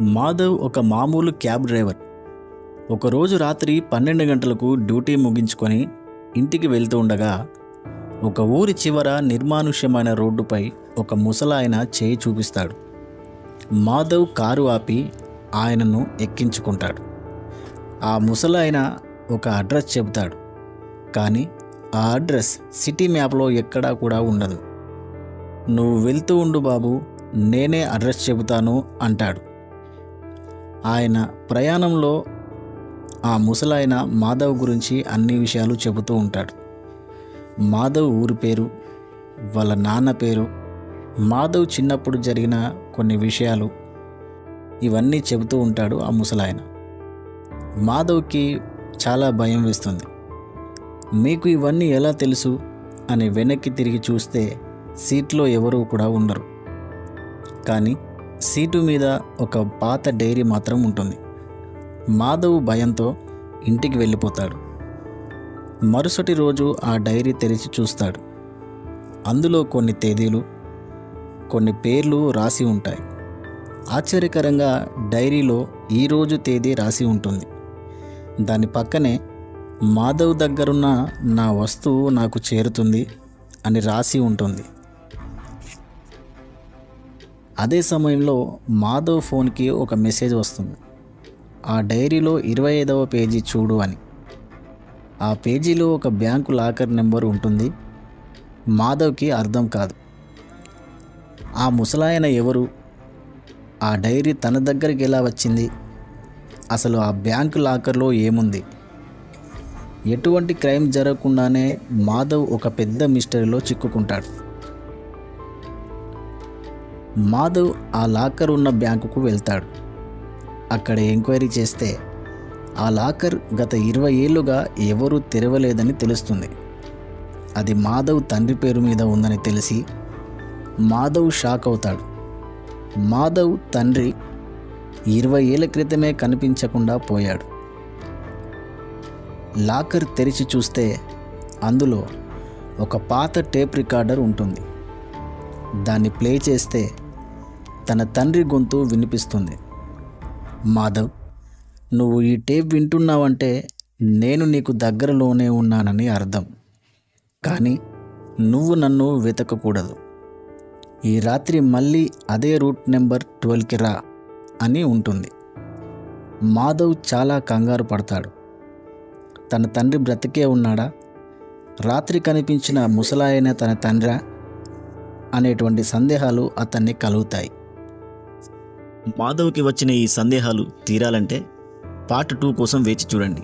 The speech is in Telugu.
మాధవ్ ఒక మామూలు క్యాబ్ డ్రైవర్. ఒకరోజు రాత్రి పన్నెండు గంటలకు డ్యూటీ ముగించుకొని ఇంటికి వెళ్తూ ఉండగా ఒక ఊరి చివర నిర్మానుష్యమైన రోడ్డుపై ఒక ముసలాయన చేయి చూపిస్తాడు. మాధవ్ కారు ఆపి ఆయనను ఎక్కించుకుంటాడు. ఆ ముసలాయన ఒక అడ్రస్ చెబుతాడు. కానీ ఆ అడ్రస్ సిటీ మ్యాప్లో ఎక్కడా కూడా ఉండదు. నువ్వు వెళ్తూ ఉండు బాబు నేనే అడ్రస్ చెబుతాను అంటాడు. ఆయన ప్రయాణంలో ఆ ముసలాయన మాధవ్ గురించి అన్ని విషయాలు చెబుతూ ఉంటాడు. మాధవ్ ఊరి పేరు వాళ్ళ నాన్న పేరు మాధవ్ చిన్నప్పుడు జరిగిన కొన్ని విషయాలు ఇవన్నీ చెబుతూ ఉంటాడు ఆ ముసలాయన. మాధవ్కి చాలా భయం వేస్తుంది. మీకు ఇవన్నీ ఎలా తెలుసు? అని వెనక్కి తిరిగి చూస్తే సీట్లో ఎవరూ కూడా ఉండరు. కానీ సీటు మీద ఒక పాత డైరీ మాత్రం ఉంటుంది. మాధవ్ భయంతో ఇంటికి వెళ్ళిపోతాడు. మరుసటి రోజు ఆ డైరీ తెరిచి చూస్తాడు. అందులో కొన్ని తేదీలు కొన్ని పేర్లు రాసి ఉంటాయి. ఆశ్చర్యకరంగా డైరీలో ఈరోజు తేదీ రాసి ఉంటుంది. దాని పక్కనే మాధవ్ దగ్గరున్న నా వస్తువు నాకు చేరుతుంది అని రాసి ఉంటుంది. అదే సమయంలో మాధవ్ ఫోన్కి ఒక మెసేజ్ వస్తుంది. ఆ డైరీలో ఇరవై ఐదవ పేజీ చూడు అని. ఆ పేజీలో ఒక బ్యాంకు లాకర్ నెంబర్ ఉంటుంది. మాధవ్కి అర్థం కాదు. ఆ ముసలాయన ఎవరు? ఆ డైరీ తన దగ్గరికి ఎలా వచ్చింది? అసలు ఆ బ్యాంకు లాకర్లో ఏముంది? ఎటువంటి క్రైమ్ జరగకుండానే మాధవ్ ఒక పెద్ద మిస్టరీలో చిక్కుకుంటాడు. మాధవ్ ఆ లాకర్ ఉన్న బ్యాంకుకు వెళ్తాడు. అక్కడ ఎంక్వైరీ చేస్తే ఆ లాకర్ గత ఇరవై ఏళ్ళుగా ఎవరూ తెరవలేదని తెలుస్తుంది. అది మాధవ్ తండ్రి పేరు మీద ఉందని తెలిసి మాధవ్ షాక్ అవుతాడు. మాధవ్ తండ్రి ఇరవై ఏళ్ళ క్రితమే కనిపించకుండా పోయాడు. లాకర్ తెరిచి చూస్తే అందులో ఒక పాత టేప్ రికార్డర్ ఉంటుంది. దాన్ని ప్లే చేస్తే తన తండ్రి గొంతు వినిపిస్తుంది. మాధవ్ నువ్వు ఈ టేప్ వింటున్నావంటే నేను నీకు దగ్గరలోనే ఉన్నానని అర్థం. కానీ నువ్వు నన్ను వెతకకూడదు. ఈ రాత్రి మళ్ళీ అదే రూట్ నెంబర్ ట్వెల్వ్కి రా అని ఉంటుంది. మాధవ్ చాలా కంగారు పడతాడు. తన తండ్రి బ్రతికే ఉన్నాడా? రాత్రి కనిపించిన ముసలాయన తన తండ్రా? అనేటువంటి సందేహాలు అతన్ని కలుగుతాయి. మాధవ్కి వచ్చిన ఈ సందేహాలు తీరాలంటే పార్ట్ టూ కోసం వేచి చూడండి.